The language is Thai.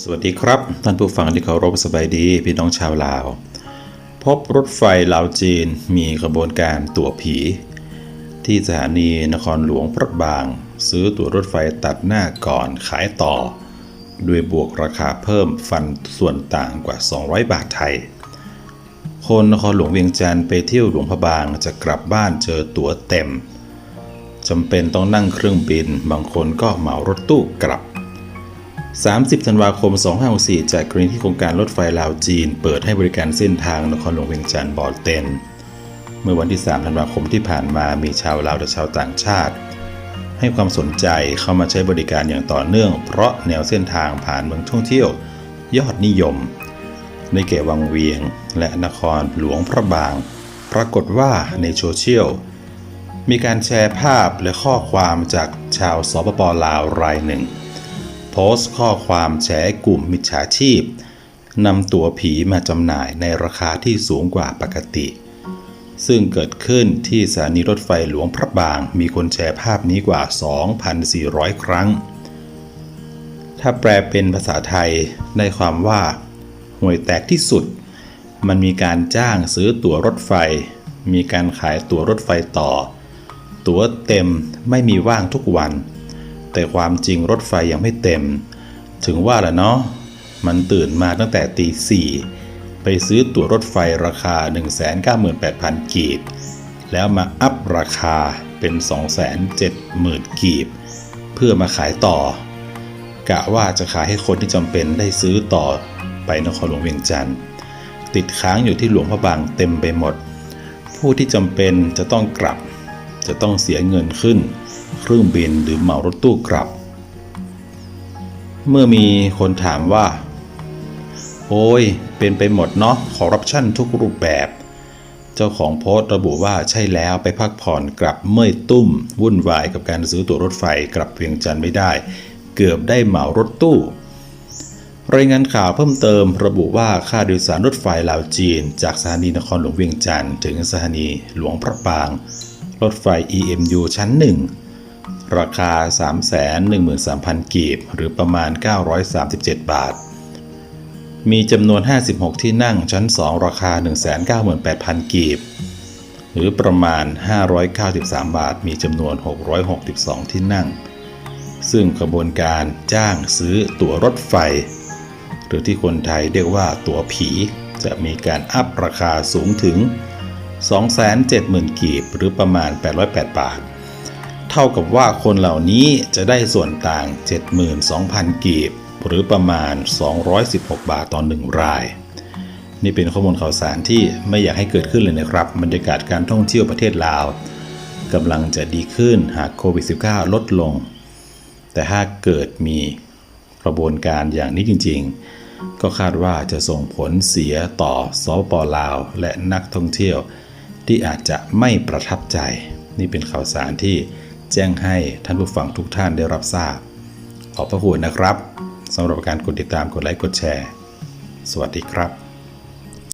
สวัสดีครับ ท่านผู้ฟังที่เคารพสบายดี พี่น้องชาวลาว พบรถไฟลาวจีนมีกระบวนการตั๋วผี ที่สถานีนครหลวงพระบาง ซื้อตั๋วรถไฟตัดหน้าก่อนขายต่อ ด้วยบวกราคาเพิ่มฟันส่วนต่างกว่า 200 บาทไทย คนนครหลวงเวียงจันทร์ไปเที่ยวหลวงพระบางจะกลับบ้านเจอตั๋วเต็มจำเป็นต้องนั่งเครื่องบิน บางคนก็เหมารถตู้กลับ 30 ธันวาคม 2564จากกรณีที่โครงการรถไฟลาวจีน เปิดให้บริการเส้นทางนครหลวงเวียงจันทร์บอลเตนเมื่อวันที่ 3 ธันวาคมที่ผ่านมามีชาวลาวและชาวต่างชาติ ให้ความสนใจเข้ามาใช้บริการอย่างต่อเนื่อง เพราะแนวเส้นทางผ่านเมืองท่องเที่ยวยอดนิยมในเขตวังเวียงและนครหลวงพระบาง ปรากฏว่าในโซเชียลมีการแชร์ภาพและข้อความจากชาวสปปลาวรายหนึ่ง โพสต์ข้อความแฉกลุ่มมิจฉาชีพนำตัวผีมาจำหน่ายในราคาที่สูงกว่าปกติ ซึ่งเกิดขึ้นที่สถานีรถไฟหลวงพระบาง มีคนแชร์ภาพนี้กว่า 2,400 ครั้ง ถ้าแปลเป็นภาษาไทยได้ความว่าห่วยแตกที่สุด มันมีการจ้างซื้อตั๋วรถไฟ มีการขายตั๋วรถไฟต่อ ตั๋วเต็มไม่มีว่างทุกวัน แต่ความจริงรถไฟยังไม่เต็ม ถึงว่าแหละเนาะมันตื่นมาตั้งแต่ตีสี่ไปซื้อตั๋วรถไฟราคา 198,000 กีบ แล้วมาอัพราคาเป็น 270,000 กีบ เพื่อมาขายต่อ กะว่าจะขายให้คนที่จำเป็นได้ซื้อต่อไปนครหลวงเวียงจันทร์ติดค้างอยู่ที่หลวงพระบางเต็มไปหมด ผู้ที่จำเป็นจะต้องกลับ จะต้องเสียเงินขึ้น เครื่องบินหรือเหมารถตู้กลับ เมื่อมีคนถามว่า โอ้ย เป็นไปหมดเนาะคอร์รัปชันทุกรูปแบบ เจ้าของโพสต์ระบุว่าใช่แล้วไปพักผ่อนกลับเมื่อยตุ้ม วุ่นวายกับการซื้อตั๋วรถไฟกลับเวียงจันทร์ไม่ได้ เกือบได้เหมารถตู้รายงานข่าวเพิ่มเติมระบุว่าค่าโดยสารรถไฟลาวจีน จากสถานีนครหลวงเวียงจันทร์ถึงสถานีหลวงพระบาง รถไฟ EMU ชั้น1 ราคา 313,000 กีบ หรือประมาณ 937 บาท มีจำนวน 56 ที่นั่งชั้น 2 ราคา 198,000 กีบ หรือประมาณ 593 บาท มีจำนวน 662 ที่นั่ง ซึ่งกระบวนการจ้างซื้อตั๋วรถไฟ หรือที่คนไทยเรียกว่าตั๋วผี จะมีการอัพราคาสูงถึง 270,000 กีบ หรือประมาณ 808 บาท เท่ากับว่าคนเหล่านี้จะได้ส่วนต่าง 72,000 กีบ หรือประมาณ 216 บาทต่อหนึ่งราย นี่เป็นข้อมูลข่าวสารที่ไม่อยากให้เกิดขึ้นเลยนะครับ บรรยากาศการท่องเที่ยวประเทศลาวกำลังจะดีขึ้นหากโควิด -19 ลดลง แต่ถ้าเกิดมีกระบวนการอย่างนี้จริง ๆ ก็คาดว่าจะส่งผลเสียต่อสปปลาว และนักท่องเที่ยว ที่อาจจะไม่ประทับใจ นี่เป็นข่าวสารที่ แจ้งให้ท่านผู้ฟังทุกท่านได้รับทราบ ขอบพระคุณนะครับสำหรับการกดติดตามกดไลค์กดแชร์ สวัสดีครับ